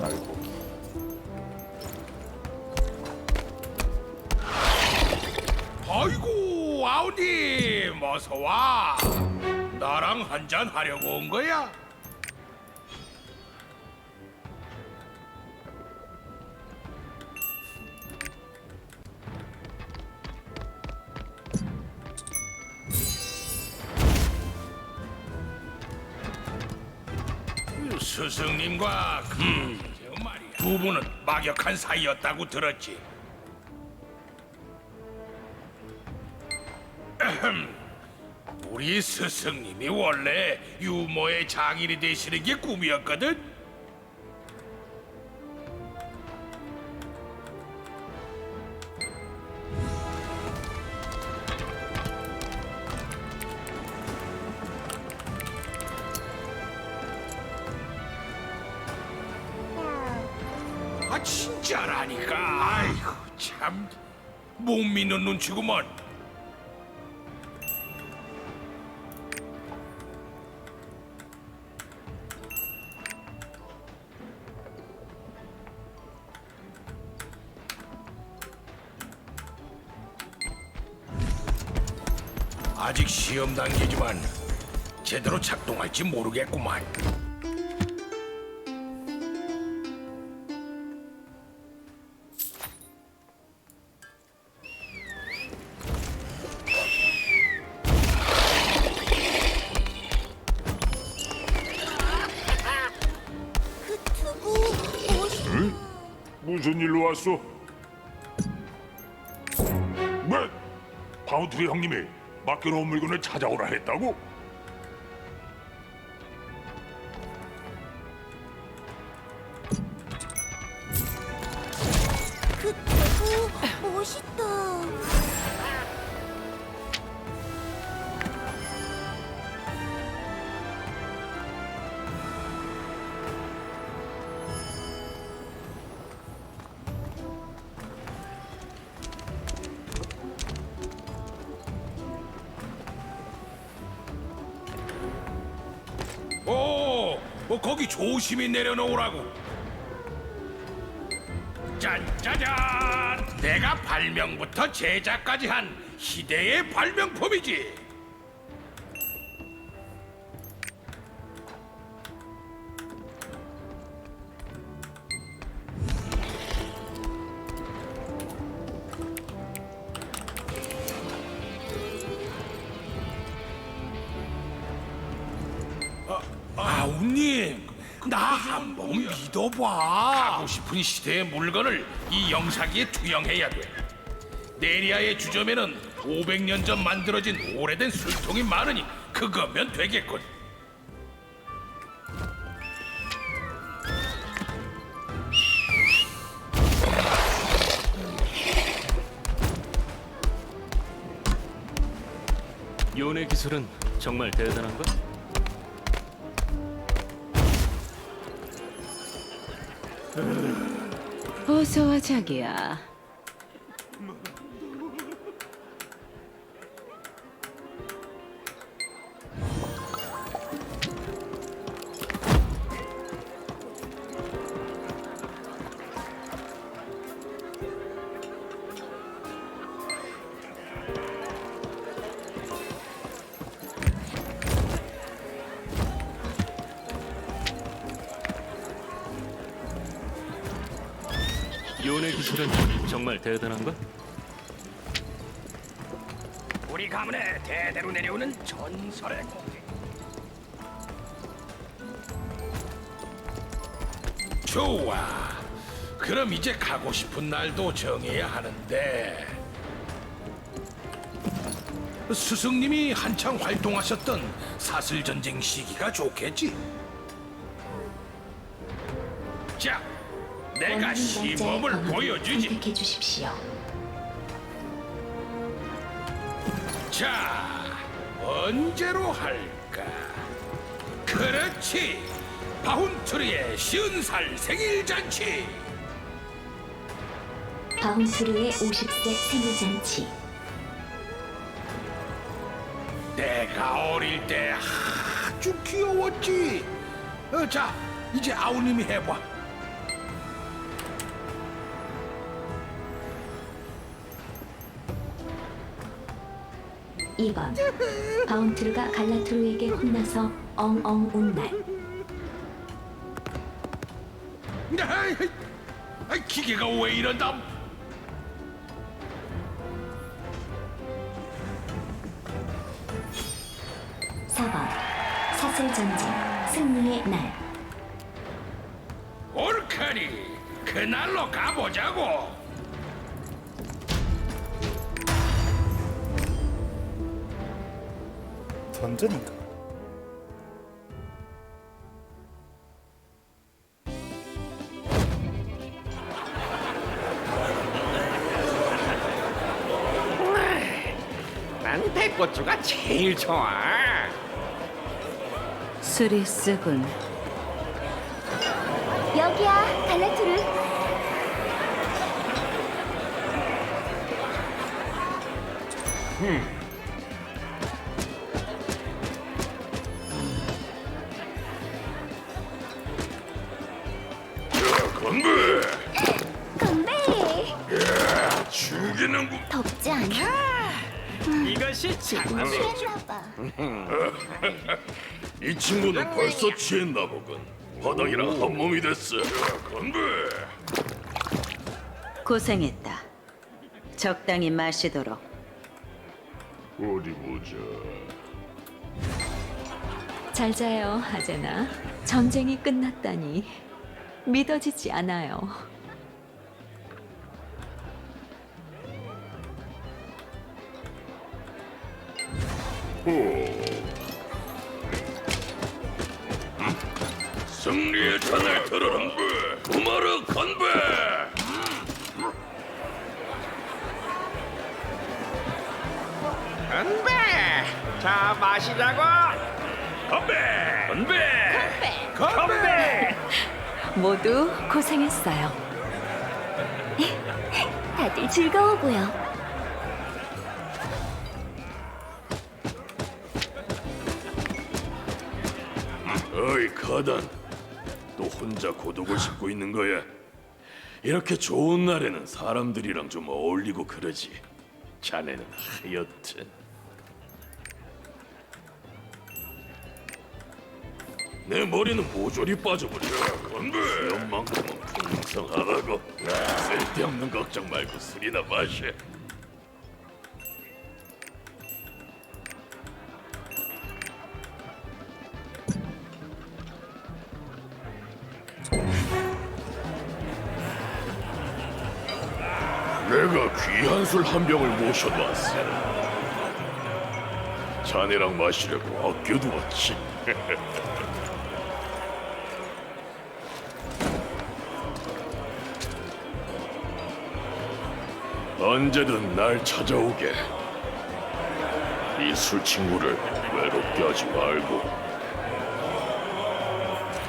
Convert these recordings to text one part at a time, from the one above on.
날고기. 아이고 아우님 어서 와. 나랑 한잔 하려고 온 거야 스승님과 그두 분은 막역한 사이였다고 들었지 우리 스승님이 원래 유머의 장인이 되시는 게 꿈이었거든. 아 진짜라니까. 아이고 참 못 믿는 눈치구먼. 아직 시험 단계지만 제대로 작동할지 모르겠구만. 무슨 일로 왔어? 뭐? 바우트리 형님이 맡겨놓은 물건을 찾아오라 했다고? 어, 거기 조심히 내려놓으라고. 짠짜잔! 내가 발명부터 제작까지 한 희대의 발명품이지. 믿어봐. 가고 싶은 시대의 물건을 이 영사기에 투영해야 돼. 네리아의 주점에는 500년 전 만들어진 오래된 술통이 많으니 그거면 되겠군. 요네 기술은 정말 대단한 걸? 어서 와 자기야. 기술은 정말 대단한 걸? 우리 가문에 대대로 내려오는 전설의 공기. 좋아. 그럼 이제 가고 싶은 날도 정해야 하는데. 스승님이 한창 활동하셨던 사슬 전쟁 시기가 좋겠지. 자, 내가 시범을 보여주지. 선택해 주십시오. 자, 언제로 할까? 그렇지. 바훈트리의 쉬운 살 생일 잔치. 바운트르의 50세 생일잔치 내가 어릴 때 아주 귀여웠지. 어, 자, 이제 아우님이 해봐. 2번. 바운트르가 갈라트루에게 혼나서 엉엉 운 날. 아이, 아이, 기계가 왜 이런다? 사 번. 사슬전쟁. 승리의 날. 옳카니. 그날로 가보자고. 전전인가? 난 배꽃주가 제일 좋아. 술이 쓰군. 여기야, 갈라투르. 건 것이 장남의 취했나봐. 이 친구는 벌써 취했나 보군. 바닥이랑 한 몸이 됐어. 건배. 고생했다. 적당히 마시도록. 어디 보자. 잘 자요 아제나 전쟁이 끝났다니 믿어지지 않아요 승리의 잔을 들어라. 구마르 건배. 건배. 자 마시자고. 건배. 건배. 건배. 모두 고생했어요 다들 즐거워 보여. 어이 카단, 또 혼자 고독을 싣고 있는 거야? 이렇게 좋은 날에는 사람들이랑 좀 어울리고 그러지. 자네는 하여튼 내 머리는 모조리 빠져버려. 건배. 수염만큼은 풍성하라고. 쓸데없는 걱정 말고 술이나 마셔. 내가 귀한 술 한 병을 모셔놨어. 자네랑 마시려고 아껴두었지. 언제든 날 찾아오게. 이 술 친구를 외롭게 하지 말고.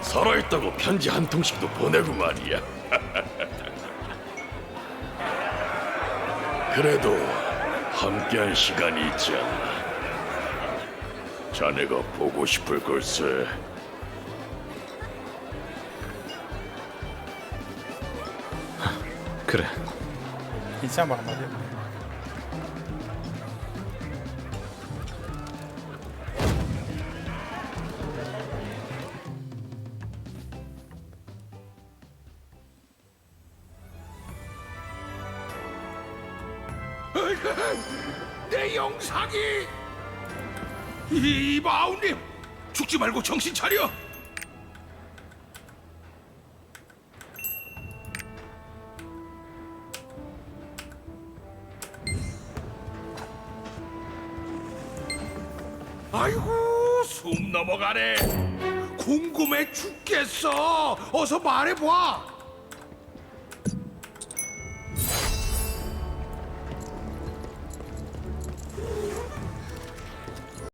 살아있다고 편지 한 통씩도 보내고 말이야. 그래도 함께한 시간이 있지 않나. 자네가 보고 싶을 걸세. 그래. 말 한마디 내 영상이! 아우님 죽지 말고 정신 차려! 아이고 숨 넘어가네. 궁금해 죽겠어. 어서 말해봐